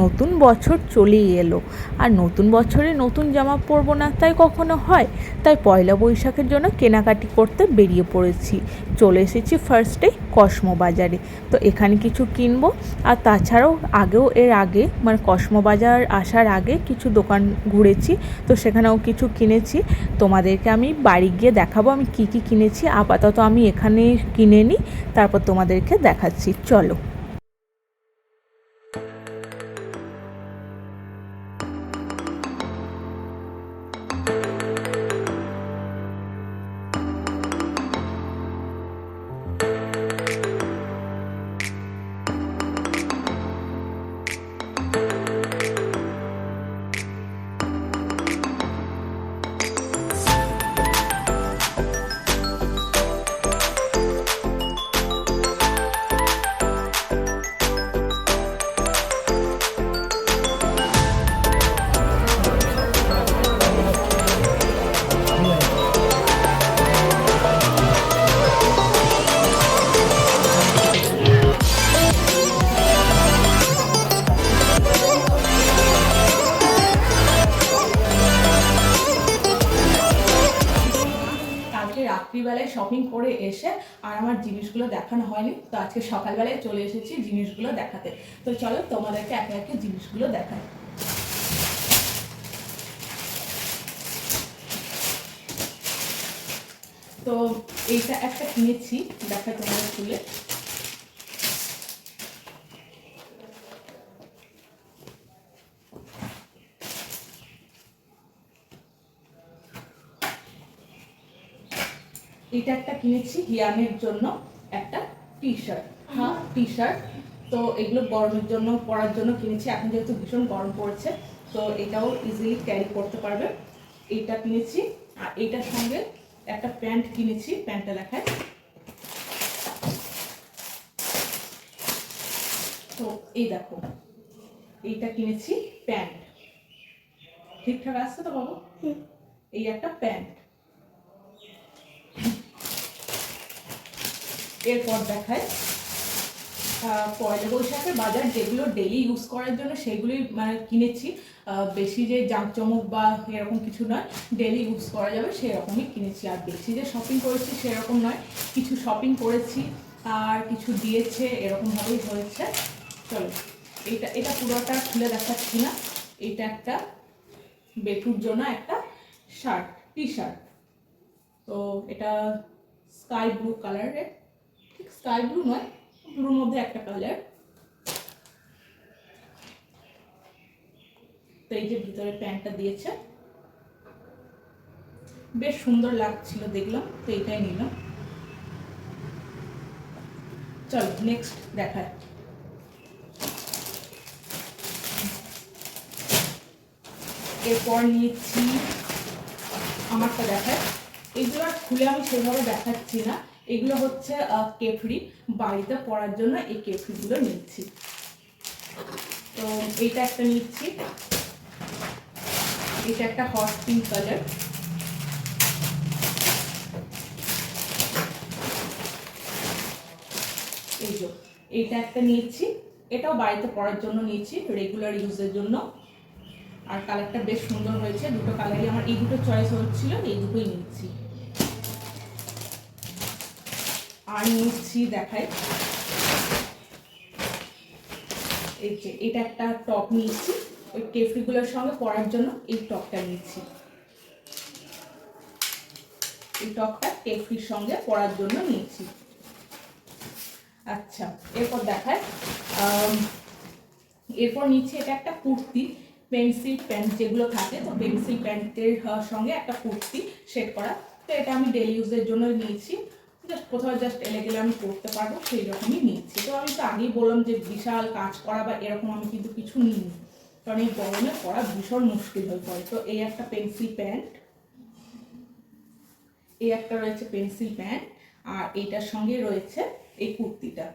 নতুন বছর চলেই এলো। আর নতুন বছরে নতুন জামা পরবো না, তাই কখনো হয়? তাই পয়লা বৈশাখের জন্য কেনাকাটি করতে বেরিয়ে পড়েছি। চলে এসেছি ফার্স্টে কসমো বাজারে তো এখানে কিছু কিনবো, আর তাছাড়াও আগেও এর আগে মানে কসমো বাজার আসার আগে কিছু দোকান ঘুরেছি, তো সেখানেও কিছু কিনেছি। তোমাদেরকে আমি বাড়ি গিয়ে দেখাবো আমি কি কি কিনেছি। আপাতত আমি এখানে কিনে নিই, তারপর তোমাদেরকে দেখাচ্ছি। চলো। রাত্রিবেলায় শপিং করে এসে আর আমার জিনিসগুলো দেখানো হয়নি। তো আজকে সকালবেলায় চলে এসেছি জিনিসগুলো দেখাতে। তো চলো তোমাদেরকে একে একে জিনিসগুলো দেখাই। তো এইটা একটা কিনেছি দেখা তোমাদের খুলে এটা একটা কিনেছি হিয়ানের জন্য একটা টি শার্ট হ্যাঁ টি শার্ট তো এগুলো গরমের জন্য পরার জন্য কিনেছি। এখন যেহেতু ভীষণ গরম পড়েছে তো এটাও ইজিলি ক্যারি করতে পারবে। এইটা কিনেছি। আর এইটার সঙ্গে একটা প্যান্ট কিনেছি প্যান্টটা দেখায় তো এই দেখো এইটা কিনেছি প্যান্ট। ঠিকঠাক আসছে তো বাবু? এই একটা প্যান্ট। এরপর দেখায় পয়লা বৈশাখের বাজার যেগুলো ডেলি ইউজ করার জন্য সেগুলোই মানে কিনেছি। বেশি যে জাঁকজমক বা এরকম কিছু নয় ডেলি ইউজ করা যাবে সেরকমই কিনেছি। আর বেশি যে শপিং করেছি সেরকম নয়, কিছু শপিং করেছি আর কিছু দিয়েছে, এরকমভাবেই হয়েছে। চলো, এটা এটা পুরোটা খুলে দেখাচ্ছি না। এটা একটা বেটুর জন্য একটা শার্ট টি শার্ট তো এটা স্কাই ব্লু কালারের ঠিক স্কাই ব্লু নয় ব্লুর মধ্যে একটা কালার তো এই যে ভিতরে প্যান্টটা দিয়েছে। বেশ সুন্দর লাগছিল দেখলাম, তো এইটাই নিলাম। চল নেক্সট দেখায়। এরপর নিয়েছি আমারটা দেখায়। এগুলো খুলে আমি সেভাবে দেখাচ্ছি না। এগুলো হচ্ছে কেফরি। বাড়িতে পরার জন্য এই কেফরিগুলো নিচ্ছি। তো এইটা একটা নিচ্ছি। এটা একটা হট পিঙ্ক কালার। এই যে, এইটা একটা নিয়েছি এটাও বাড়িতে পরার জন্য নিয়েছি রেগুলার ইউজের জন্য। আর কালারটা বেশ সুন্দর হয়েছে। দুটো কালারই আমার, এই দুটো চয়েস হচ্ছিল, এই দুটোই নিচ্ছি। আর নিচ্ছি দেখাই। এই যে এটা একটা টপ নিয়েছি। ওই কেফরিগুলোর সঙ্গে পরার জন্য এই টপটা নিচ্ছি। এই টপটা কেফরির সঙ্গে পরার জন্য নিয়েছি আচ্ছা এরপর দেখায় এরপর নিচ্ছি এটা একটা কুর্তি, পেন্সিল প্যান্ট যেগুলো থাকে, তো পেন্সিল প্যান্টের সঙ্গে একটা কুর্তি সেট করা। তো এটা আমি ডেলি ইউজের জন্য নিয়েছি। জাস্ট কোথাও জাস্ট এলে গেলে আমি পরতে পারব সেই রকমই নিচ্ছি। তো আমি তো আগেই বললাম যে বিশাল কাজ করা বা এরকম আমি কিন্তু কিছু নিই কারণ এই গরমে পরা ভীষণ মুশকিল হয়ে পড়ে। তো এই একটা পেন্সিল প্যান্ট, এই একটা রয়েছে পেন্সিল প্যান্ট, আর এইটার সঙ্গে রয়েছে এই কুর্তিটা।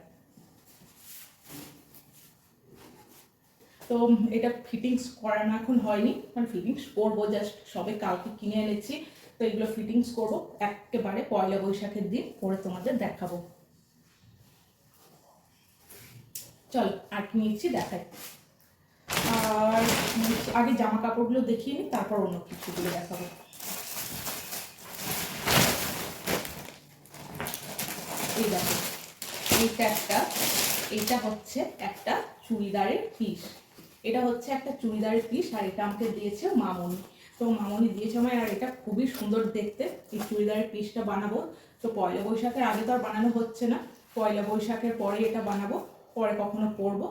তো এটা ফিটিংস করানো এখন হয়নি। মানে ফিটিংস করব জাস্ট সবে কালকে কিনে এনেছি। তো এগুলো ফিটিংস করব। একেবারে পয়লা বৈশাখের দিন পরে তোমাদের দেখাবো। চল আর কি নিচ্ছি দেখাই। আর আগে জামা কাপড়গুলো দেখিয়ে নিই, তারপর অন্য কিছুগুলো দেখাবো। এই দেখো, এইটা একটা এটা হচ্ছে একটা চুড়িদারের পিস এটা হচ্ছে একটা চুড়িদারের পিস আর এটা আমাকে দিয়েছে মামনি। তো মামনি দিয়েছে আমায় আর এটা খুবই সুন্দর দেখতে। এই চুড়িদারের পিসটা বানাবো। তো পয়লা বৈশাখের আগে তো আর বানানো হচ্ছে না। পয়লা বৈশাখের পরে এটা বানাবো। পরে কখনো পরবো।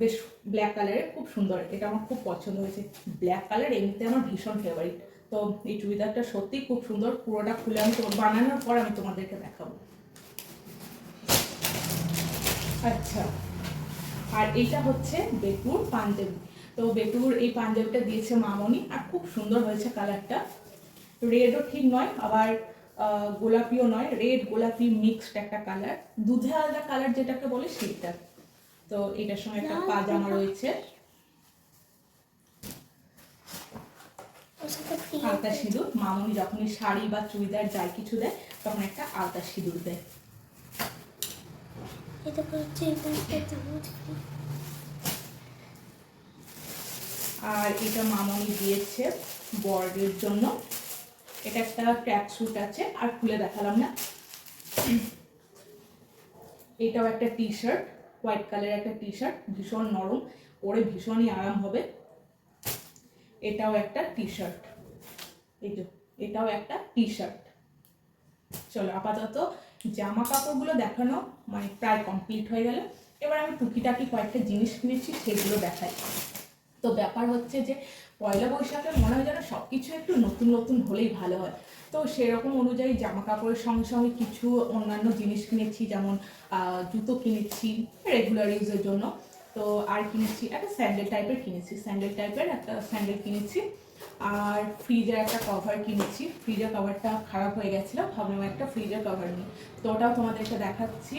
বেশ ব্ল্যাক কালারের খুব সুন্দর। এটা আমার খুব পছন্দ হয়েছে। ব্ল্যাক কালার এমনিতে আমার ভীষণ ফেভারিট তো এই চুড়িদারটা সত্যিই খুব সুন্দর। পুরোটা খুলে আমি তোমার, বানানোর পর আমি তোমাদেরকে দেখাবো। আচ্ছা। আর এইটা হচ্ছে বেটুর পাঞ্জাবি। তো বেটুর এই পাঞ্জাবিটা দিয়েছে মামনি আর খুব সুন্দর হয়েছে কালারটা। রেডও ঠিক নয় আবার গোলাপিও নয়। রেড গোলাপি মিক্সড একটা কালার। দুধে আলাদা কালার যেটাকে বলে সেইটা। তো এটার সঙ্গে একটা পাজামা রয়েছে। আলতা সিঁদুর। মামনি যখনই শাড়ি বা চুড়িদার যাই কিছু দেয় তখন একটা আলতা সিঁদুর দেয় এটা চামচ আর এটা মামনি দিয়েছে বর্ডের জন্য। এটা একটা ট্র্যাক স্যুট আছে, আর খুলে দেখালাম না। এটাও একটা টি শার্ট হোয়াইট কালারের একটা টি শার্ট ভীষণ নরম, পরে ভীষণই আরাম হবে। এটাও একটা টি শার্ট এই তো এটাও একটা টি শার্ট চলো, আপাতত জামা কাপড়গুলো দেখানো মানে প্রায় কমপ্লিট হয়ে গেল। এবার আমি টুকিটাকি কয়েকটা জিনিস কিনেছি, সেগুলো দেখাই। তো ব্যাপার হচ্ছে যে পয়লা বৈশাখে মনে হয় যেন সব কিছু একটু নতুন নতুন হলেই ভালো হয়। তো সেরকম অনুযায়ী জামা কাপড়ের সঙ্গে সঙ্গে কিছু অন্যান্য জিনিস কিনেছি, যেমন জুতো কিনেছি রেগুলার ইউজের জন্য। তো আর কিনেছি, একটা স্যান্ডেল টাইপের কিনেছি, স্যান্ডেল টাইপের একটা স্যান্ডেল কিনেছি। আর ফ্রিজের একটা কভার কিনেছি, ফ্রিজের কভারটা খারাপ হয়ে গেছিল, ভাবলাম একটা ফ্রিজের কভার নিই। তো ওটাও তোমাদেরকে দেখাচ্ছি।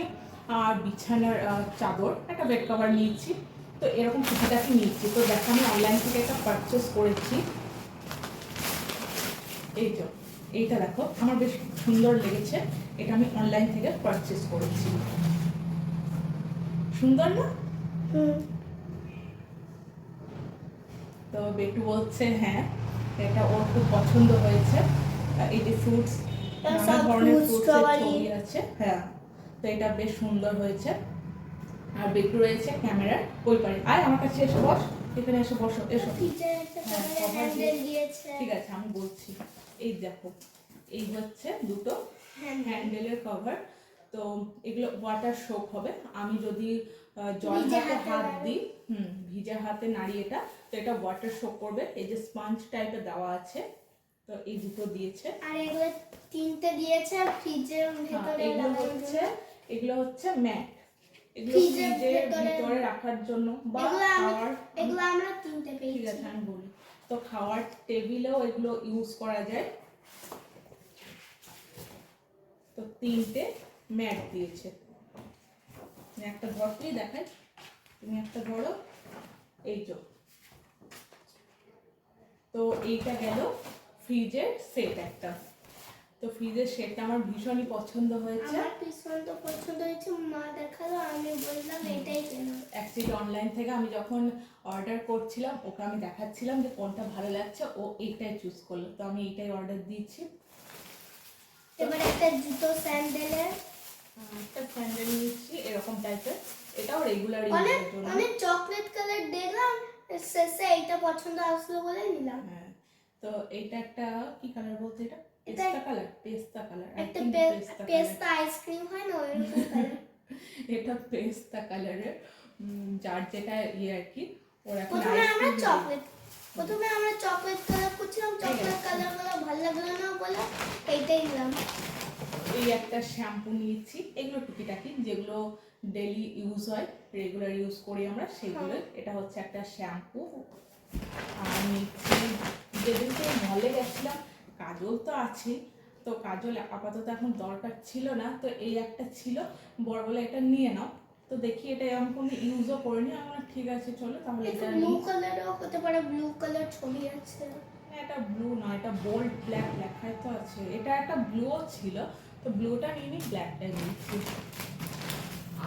আর বিছানার চাদর, একটা বেড কভার নিয়েছি। তো এরকম টুকিটাকি নিচ্ছি। তো দেখো আমি অনলাইন থেকে একটা পারচেস করেছি। এই তো এইটা দেখো আমার বেশ সুন্দর লেগেছে। এটা আমি অনলাইন থেকে পারচেস করেছি। সুন্দর না? তো বেটু বলছে হ্যাঁ এটা ওর খুব পছন্দ হয়েছে। এই যে ফ্রুটস নানা ধরনের ফ্রুটসের ছবি আছে। হ্যাঁ তো এটা বেশ সুন্দর হয়েছে। আর বেটু রয়েছে ক্যামেরার ওই পারে। আয় আমার কাছে এসে বস। এখানে এসে বসো এসো। হ্যাঁ, ঠিক আছে আমি বলছি। এই দেখো এই হচ্ছে দুটো হ্যান্ডেলের কভার তো এগুলো ওয়াটার সোপ হবে। আমি যদি জল হাতে হাতে দিই হুম ভিজে হাতে নাড়ি এটা তো এটা ওয়াটার সোপ করবে। এই যে স্পঞ্জ টাইপের দেওয়া আছে তো এই দুটো দিয়েছে। আর এগুলো তিনটে দিয়েছে আর ফ্রিজের হ্যাঁ, ভেতরে এগুলো হচ্ছে এগুলো হচ্ছে ম্যাট এগুলো ফ্রিজের ফ্রিজের ভিতরে রাখার জন্য বা খাওয়ার এগুলো আমরা তিনটে ঠিক আছে আমি বলি। তো খাওয়ার টেবিলেও এগুলো ইউজ করা যায়। তো তিনটে ম্যাট দিয়েছে। আমি একটা ধরতেই দেখাই? তুমি একটা ধরো এই যে। তো এইটা গেল ফ্রিজের সেট একটা। তো ফ্রিজের সেটটা আমার ভীষণই পছন্দ হয়েছে। আমার ভীষণ তো পছন্দ হয়েছে মা দেখাল আমি বললাম এটাই কেন? অ্যাকচুয়ালি অনলাইন থেকে আমি যখন অর্ডার করছিলাম ওকে আমি দেখাচ্ছিলাম যে কোনটা ভালো লাগছে ও এইটাই চুজ করল। তো আমি এইটাই অর্ডার দিয়েছি। এবার একটা জুতো স্যান্ডেলের একটা স্যান্ডেল নিচ্ছি এরকম টাইপের এটাও রেগুলার অনেক ইউজের জন্য। অনেক চকলেট কালার দেখলাম শেষে এইটা পছন্দ আসলো বলে নিলাম। হ্যাঁ তো এইটা একটা কি কালার বলতে এটা এটা- পেস্তা কালার পেস্তা কালার একটা পেস্তা আইসক্রিম হয় না এটা পেস্তা কালারের যার যেটা ইয়ে আর কি ওর প্রথমে আমরা চকলেট প্রথমে আমরা চকলেট কালার করছিলাম চকলেট কালারগুলো ভালো লাগল না বলে এইটাই নিলাম এই একটা শ্যাম্পু নিয়েছি এগুলো টুকিটাকি যেগুলো ডেলি ইউজ হয় রেগুলার ইউজ করি আমরা সেগুলো। এটা হচ্ছে একটা শ্যাম্পু আর নিচ্ছি যেদিনকে মলে গেছিলাম কাজল তো আছে তো কাজল আপাতত এখন দরকার ছিল না তো এই একটা ছিল বড় বলে এটা নিয়ে নাও। তো দেখি এটা এরকম কোনো ইউজও করিনি আমার ঠিক আছে চলো তাহলে এটা ব্লু কালারও হতে পারে ব্লু কালার ছবি আছে। না, এটা ব্লু না এটা বোল্ড ব্ল্যাক লেখাই তো আছে। এটা একটা ব্লুও ছিল তো ব্লুটা নিয়ে নি ব্ল্যাকটা নিয়েছি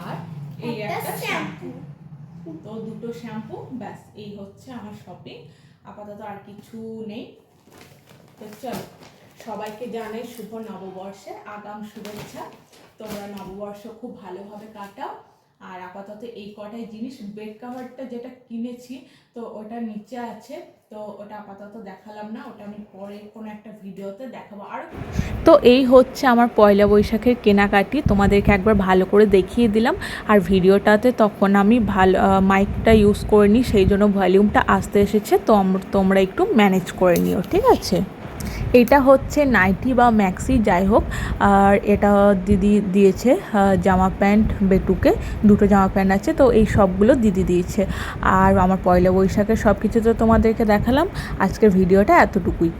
আর এই একটা শ্যাম্পু তো দুটো শ্যাম্পু ব্যাস এই হচ্ছে আমার শপিং আপাতত আর কিছু নেই। সবাইকে জানাই শুভ নববর্ষে আগাম শুভেচ্ছা। তোমরা নববর্ষ খুব ভালোভাবে কাটাও। আর আপাতত এই কটাই জিনিস বেড কাভারটা যেটা কিনেছি, তো ওটা নিচে আছে। তো ওটা আপাতত দেখালাম না, ওটা আমি পরে কোনো একটা ভিডিওতে দেখাবো। আর তো এই হচ্ছে আমার পয়লা বৈশাখের কেনাকাটি, তোমাদেরকে একবার ভালো করে দেখিয়ে দিলাম। আর ভিডিওটাতে তখন আমি ভালো মাইকটা ইউজ করে নিই সেই জন্য ভলিউমটা আসতে এসেছে তো তোমরা একটু ম্যানেজ করে নিও, ঠিক আছে? এটা হচ্ছে নাইটি বা ম্যাক্সি, যাই হোক। আর এটা দিদি দিয়েছে জামা প্যান্ট, বেটুকে। দুটো জামা প্যান্ট আছে, তো এই সবগুলো দিদি দিয়েছে। আর আমার পয়লা বৈশাখের সব কিছু তো তোমাদেরকে দেখালাম। আজকের ভিডিওটা এতটুকুই।